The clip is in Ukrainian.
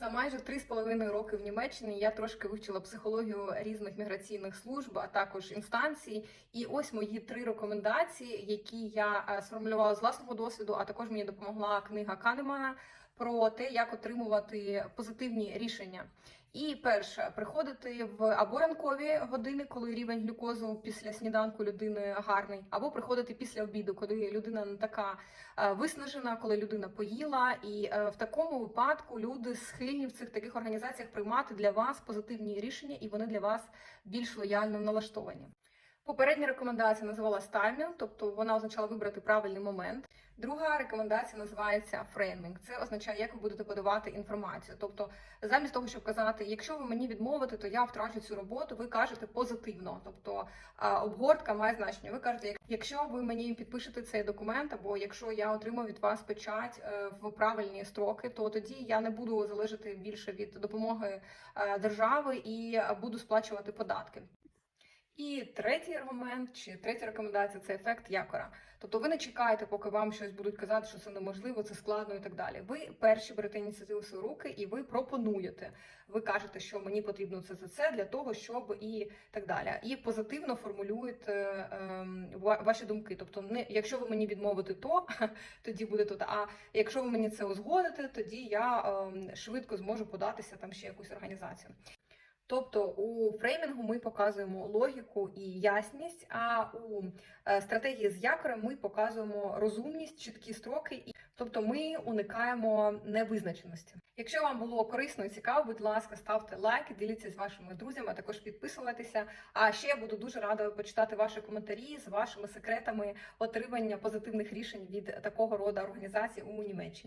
За майже три з половиною роки в Німеччині я трошки вивчила психологію різних міграційних служб, а також інстанцій. І ось мої три рекомендації, які я е, сформулювала з власного досвіду, а також мені допомогла книга Канемана про те, як отримувати позитивні рішення. І перше, приходити в або ранкові години, коли рівень глюкозу після сніданку людини гарний, або приходити після обіду, коли людина не така е, виснажена, коли людина поїла. І е, в такому випадку люди схильні в цих таких організаціях приймати для вас позитивні рішення, і вони для вас більш лояльно налаштовані. Попередня рекомендація називалась таймінг, тобто вона означала вибрати правильний момент. Друга рекомендація називається фреймінг. Це означає, як ви будете подавати інформацію. Тобто, замість того, щоб казати, якщо ви мені відмовите, то я втрачу цю роботу. Ви кажете позитивно. Тобто обгортка має значення. Ви кажете, якщо ви мені підпишете цей документ, або якщо я отримаю від вас печать е, в правильні строки, то тоді я не буду залежати більше від допомоги е, держави і буду сплачувати податки. І третій аргумент чи третя рекомендація це ефект якора. Тобто ви не чекаєте, поки вам щось будуть казати, що це неможливо, це складно і так далі. Ви перші берете ініціативу в свої руки і ви пропонуєте. Ви кажете, що мені потрібно це за це для того, щоб і так далі. І позитивно формулюєте ем, ваші думки. Тобто, не якщо ви мені відмовите, то тоді буде тут. А якщо ви мені це узгодите, тоді я ем, швидко зможу податися там ще якусь організацію. Тобто у фреймінгу ми показуємо логіку і ясність, а у е, стратегії з якорем ми показуємо розумність, чіткі строки, і тобто ми уникаємо невизначеності. Якщо вам було корисно і цікаво, будь ласка, ставте лайк, діліться з вашими друзями, а також підписуватися. А ще я буду дуже рада почитати ваші коментарі з вашими секретами отримання позитивних рішень від такого роду організацій у Німеччині.